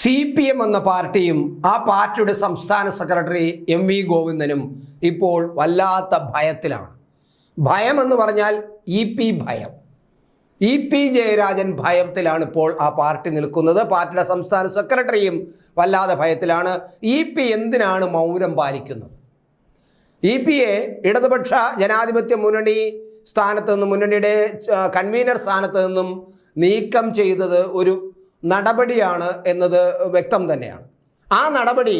C P M എന്ന പാർട്ടിയും ആ പാർട്ടിയുടെ സംസ്ഥാന സെക്രട്ടറി എം വി ഗോവിന്ദനും ഇപ്പോൾ വല്ലാത്ത ഭയത്തിലാണ്. ഭയം എന്ന് പറഞ്ഞാൽ ഇ പി ഭയം. ഇ പി ജയരാജൻ ഭയത്തിലാണ് ഇപ്പോൾ ആ പാർട്ടി നിൽക്കുന്നത്. പാർട്ടിയുടെ സംസ്ഥാന സെക്രട്ടറിയും വല്ലാതെ ഭയത്തിലാണ്. ഇ പി എന്തിനാണ് മൗനം പാലിക്കുന്നത്? ഇ പി എ ഇടതുപക്ഷ ജനാധിപത്യ മുന്നണി സ്ഥാനത്ത് നിന്നും മുന്നണിയുടെ കൺവീനർ സ്ഥാനത്ത് നിന്നും നീക്കം ചെയ്തത് ഒരു നടപടിയാണ് എന്നത് വ്യക്തം തന്നെയാണ്. ആ നടപടി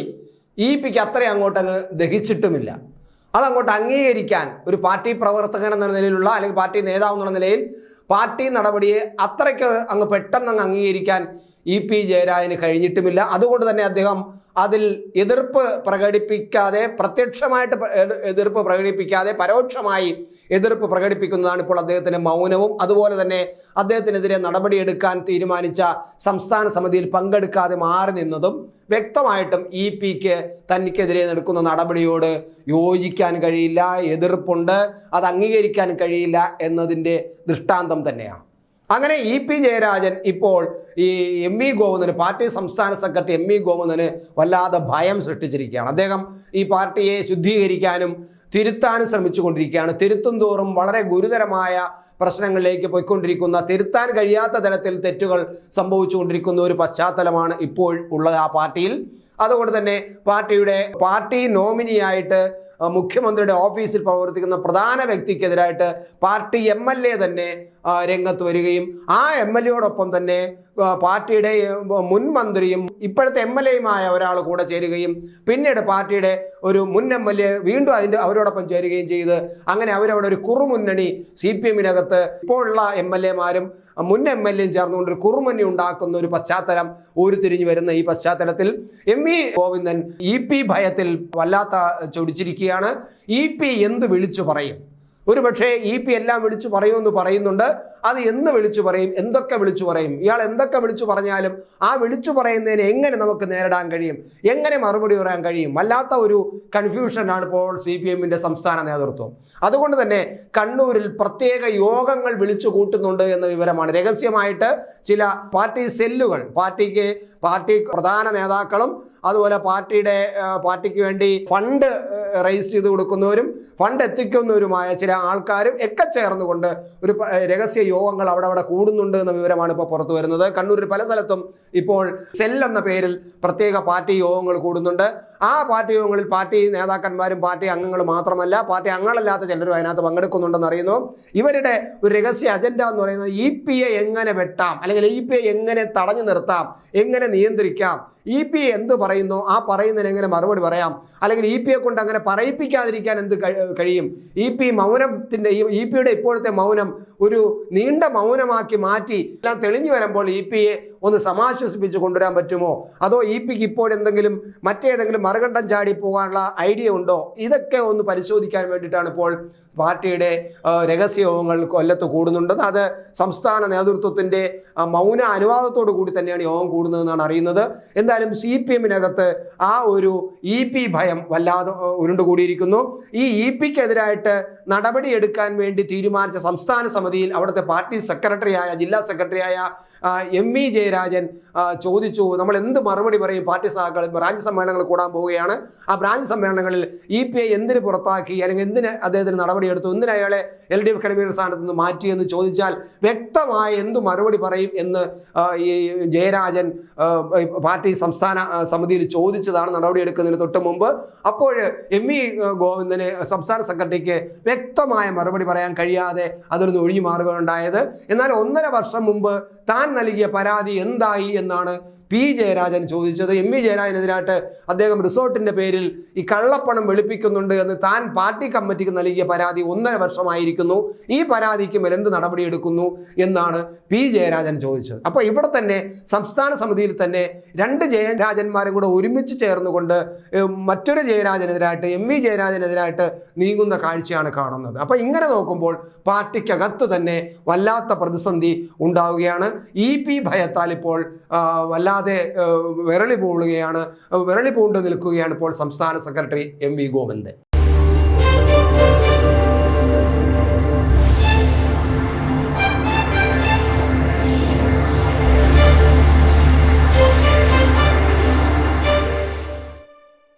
ഇ പിക്ക് അത്രയും അങ്ങോട്ടങ്ങ് ദഹിച്ചിട്ടുമില്ല. അതങ്ങോട്ട് അംഗീകരിക്കാൻ ഒരു പാർട്ടി പ്രവർത്തകൻ എന്ന നിലയിലുള്ള അല്ലെങ്കിൽ പാർട്ടി നേതാവ് എന്നുള്ള നിലയിൽ പാർട്ടി നടപടിയെ അത്രയ്ക്ക് അങ്ങ് പെട്ടെന്ന് അംഗീകരിക്കാൻ ഇ പി ജയരാജന് കഴിഞ്ഞിട്ടുമില്ല. അതുകൊണ്ട് തന്നെ അദ്ദേഹം അതിൽ എതിർപ്പ് പ്രകടിപ്പിക്കാതെ പ്രത്യക്ഷമായിട്ട് എതിർപ്പ് പ്രകടിപ്പിക്കാതെ പരോക്ഷമായി എതിർപ്പ് പ്രകടിപ്പിക്കുന്നതാണ് ഇപ്പോൾ അദ്ദേഹത്തിന്റെ മൗനവും. അതുപോലെ തന്നെ അദ്ദേഹത്തിനെതിരെ നടപടിയെടുക്കാൻ തീരുമാനിച്ച സംസ്ഥാന സമിതിയിൽ പങ്കെടുക്കാതെ മാറി നിന്നതും വ്യക്തമായിട്ടും ഇ പിക്ക് തനിക്കെതിരെ നടക്കുന്ന നടപടിയോട് യോജിക്കാൻ കഴിയില്ല എതിർപ്പുണ്ട് അത് അംഗീകരിക്കാൻ കഴിയില്ല എന്നതിന്റെ ദൃഷ്ടാന്തം തന്നെയാണ്. അങ്ങനെ ഇ പി ജയരാജൻ ഇപ്പോൾ ഈ എം വി ഗോവിന്ദന് പാർട്ടി സംസ്ഥാന സെക്രട്ടറി എം വി ഗോവിന്ദന് വല്ലാതെ ഭയം സൃഷ്ടിച്ചിരിക്കുകയാണ്. അദ്ദേഹം ഈ പാർട്ടിയെ ശുദ്ധീകരിക്കാനും തിരുത്താനും ശ്രമിച്ചുകൊണ്ടിരിക്കുകയാണ്. തിരുത്തും തോറും വളരെ ഗുരുതരമായ പ്രശ്നങ്ങളിലേക്ക് പോയിക്കൊണ്ടിരിക്കുന്ന തിരുത്താൻ കഴിയാത്ത തരത്തിൽ തെറ്റുകൾ സംഭവിച്ചുകൊണ്ടിരിക്കുന്ന ഒരു പശ്ചാത്തലമാണ് ഇപ്പോൾ ഉള്ളത് ആ പാർട്ടിയിൽ. അതുകൊണ്ട് തന്നെ പാർട്ടിയുടെ പാർട്ടി നോമിനിയായിട്ട് മുഖ്യമന്ത്രിയുടെ ഓഫീസിൽ പ്രവർത്തിക്കുന്ന പ്രധാന വ്യക്തിക്കെതിരായിട്ട് പാർട്ടി എം എൽ എ തന്നെ രംഗത്ത് വരികയും ആ എം എൽ എയോടൊപ്പം തന്നെ പാർട്ടിയുടെ മുൻ മന്ത്രിയും ഇപ്പോഴത്തെ എം എൽ എയുമായ ഒരാൾ കൂടെ ചേരുകയും പിന്നീട് പാർട്ടിയുടെ ഒരു മുൻ എം എൽ എ വീണ്ടും അതിന്റെ അവരോടൊപ്പം ചേരുകയും ചെയ്ത് അങ്ങനെ അവരവിടെ ഒരു കുറുമുന്നണി സി പി എമ്മിനകത്ത് ഇപ്പോഴുള്ള എം എൽ എമാരും മുൻ എം എൽ എയും ചേർന്നുകൊണ്ട് ഒരു കുറുമുന്നണി ഉണ്ടാക്കുന്ന ഒരു പശ്ചാത്തലം ഉരുത്തിരിഞ്ഞു വരുന്ന ഈ പശ്ചാത്തലത്തിൽ M V Govindan E P ഭയത്തിൽ വല്ലാത്ത ചൊടിച്ചിരിക്കുകയാണ് ഇ പി എന്ത് വിളിച്ചു പറയും? ഒരുപക്ഷെ ഇ പി എല്ലാം വിളിച്ചു പറയുമെന്ന് പറയുന്നുണ്ട്. അത് എന്ന് വിളിച്ചു പറയും എന്തൊക്കെ വിളിച്ചു പറയും? ഇയാൾ എന്തൊക്കെ വിളിച്ചു പറഞ്ഞാലും ആ വിളിച്ചു പറയുന്നതിനെ എങ്ങനെ നമുക്ക് നേരിടാൻ കഴിയും? എങ്ങനെ മറുപടി പറയാൻ കഴിയും? വല്ലാത്ത ഒരു കൺഫ്യൂഷനാണ് ഇപ്പോൾ സി പി എമ്മിന്റെ സംസ്ഥാന നേതൃത്വം. അതുകൊണ്ട് തന്നെ കണ്ണൂരിൽ പ്രത്യേക യോഗങ്ങൾ വിളിച്ചു കൂട്ടുന്നുണ്ട് എന്ന വിവരമാണ്. രഹസ്യമായിട്ട് ചില പാർട്ടി സെല്ലുകൾ പാർട്ടിക്ക് പാർട്ടി പ്രധാന നേതാക്കളും അതുപോലെ പാർട്ടിയുടെ പാർട്ടിക്ക് വേണ്ടി ഫണ്ട് റൈസ് ചെയ്ത് കൊടുക്കുന്നവരും ഫണ്ട് എത്തിക്കുന്നവരുമായ ചില ആൾക്കാരും ഒക്കെ ചേർന്നുകൊണ്ട് ഒരു രഹസ്യ യോഗങ്ങൾ അവിടെ അവിടെ കൂടുന്നുണ്ട് എന്ന വിവരമാണ് ഇപ്പോൾ പുറത്തു വരുന്നത്. കണ്ണൂരിൽ പല സ്ഥലത്തും ഇപ്പോൾ സെൽ എന്ന പേരിൽ പ്രത്യേക പാർട്ടി യോഗങ്ങൾ കൂടുന്നുണ്ട്. ആ പാർട്ടി യോഗങ്ങളിൽ പാർട്ടി നേതാക്കന്മാരും പാർട്ടി അംഗങ്ങളും മാത്രമല്ല പാർട്ടി അംഗങ്ങളല്ലാത്ത ചിലരും അതിനകത്ത് പങ്കെടുക്കുന്നുണ്ടെന്ന് അറിയുന്നു. ഇവരുടെ ഒരു രഹസ്യ അജണ്ട എന്ന് പറയുന്നത് ഇ പി എ എങ്ങനെ വെട്ടാം? അല്ലെങ്കിൽ ഇ പി എ എങ്ങനെ തടഞ്ഞു നിർത്താം? എങ്ങനെ നിയന്ത്രിക്കാം? ഇ പി എ എന്ത് പറയുന്നു? ആ പറയുന്നതിന് എങ്ങനെ മറുപടി പറയാം? അല്ലെങ്കിൽ ഇ പി എ കൊണ്ട് അങ്ങനെ പറയിപ്പിക്കാതിരിക്കാൻ എന്ത് കഴി- കഴിയും? ഇ പി മൗനത്തിന്റെ ഇ പിയുടെ ഇപ്പോഴത്തെ മൗനം ഒരു നീണ്ട മൗനമാക്കി മാറ്റി എല്ലാം തെളിഞ്ഞു വരുമ്പോൾ ഇ പി എ ഒന്ന് സമാശ്വസിപ്പിച്ച് കൊണ്ടുവരാൻ പറ്റുമോ? അതോ ഇ പിക്ക് ഇപ്പോഴെന്തെങ്കിലും മറ്റേതെങ്കിലും മറുകണ്ഠം ചാടി പോകാനുള്ള ഐഡിയ ഉണ്ടോ? ഇതൊക്കെ ഒന്ന് പരിശോധിക്കാൻ വേണ്ടിയിട്ടാണ് ഇപ്പോൾ പാർട്ടിയുടെ രഹസ്യയോഗങ്ങൾ രഹസ്യ യോഗങ്ങൾ കൊല്ലത്ത് കൂടുന്നുണ്ട്. അത് സംസ്ഥാന നേതൃത്വത്തിന്റെ മൗന അനുവാദത്തോടു കൂടി തന്നെയാണ് യോഗം കൂടുന്നതെന്നാണ് അറിയുന്നത്. എന്തായാലും സി പി എമ്മിനകത്ത് ആ ഒരു ഇ പി ഭയം വല്ലാതെ ഉരുണ്ടുകൂടിയിരിക്കുന്നു. ഈ ഇ പിക്കെതിരായിട്ട് നടപടിയെടുക്കാൻ വേണ്ടി തീരുമാനിച്ച സംസ്ഥാന സമിതിയിൽ അവിടുത്തെ പാർട്ടി സെക്രട്ടറിയായ ജില്ലാ സെക്രട്ടറിയായ എം വി ജയരാജൻ ആ, ചോദിച്ചു നമ്മൾ എന്ത് മറുപടി പറയും പാർട്ടി സഹാക്കൾ ബ്രാഞ്ച് സമ്മേളനങ്ങൾ കൂടാൻ പോവുകയാണ്. ആ ബ്രാഞ്ച് സമ്മേളനങ്ങളിൽ ഇ പി ഐ എന്തിന് പുറത്താക്കി അല്ലെങ്കിൽ എന്തിന് അദ്ദേഹത്തിന് നടപടിയെടുത്തു എന്തിന് അയാളെ എൽ ഡി എഫ് കൺവീനർ സ്ഥാനത്ത് നിന്ന് മാറ്റി എന്ന് ചോദിച്ചാൽ വ്യക്തമായ എന്ത് മറുപടി പറയും എന്ന് ഈ ജയരാജൻ പാർട്ടി സംസ്ഥാന സമിതിയിൽ ചോദിച്ചതാണ് നടപടിയെടുക്കുന്നതിന് തൊട്ട് മുമ്പ്. അപ്പോൾ എം വി ഗോവിന്ദന് സംസ്ഥാന സെക്രട്ടറിക്ക് വ്യക്തമായ മറുപടി പറയാൻ കഴിയാതെ അതിൽ നിന്ന് ഒഴിഞ്ഞു മാറുകയുണ്ടായത് എന്നാൽ ഒന്നര വർഷം മുമ്പ് താൻ നൽകിയ പരാതി എന്തായി എന്നാണ് പി ജയരാജൻ ചോദിച്ചത്. എം വി ജയരാജനെതിരായിട്ട് അദ്ദേഹം റിസോർട്ടിന്റെ പേരിൽ ഈ കള്ളപ്പണം വെളുപ്പിക്കുന്നുണ്ട് എന്ന് താൻ പാർട്ടി കമ്മിറ്റിക്ക് നൽകിയ പരാതി ഒന്നര വർഷമായിരിക്കുന്നു. ഈ പരാതിക്ക് മേൽ എന്ത് നടപടിയെടുക്കുന്നു എന്നാണ് പി ജയരാജൻ ചോദിച്ചത്. അപ്പോൾ ഇവിടെ തന്നെ സംസ്ഥാന സമിതിയിൽ തന്നെ രണ്ട് ജയരാജന്മാരും കൂടെ ഒരുമിച്ച് ചേർന്നുകൊണ്ട് മറ്റൊരു ജയരാജനെതിരായിട്ട് എം വി ജയരാജനെതിരായിട്ട് നീങ്ങുന്ന കാഴ്ചയാണ് കാണുന്നത്. അപ്പോൾ ഇങ്ങനെ നോക്കുമ്പോൾ പാർട്ടിക്കകത്ത് തന്നെ വല്ലാത്ത പ്രതിസന്ധി ഉണ്ടാവുകയാണ്. ഇ പി ഭയത്താൽ ഇപ്പോൾ വല്ലാതെ വിരളി പോവുകയാണ്. വിരളി പൂണ്ട് നിൽക്കുകയാണ് ഇപ്പോൾ സംസ്ഥാന സെക്രട്ടറി എം വി ഗോവിന്ദൻ.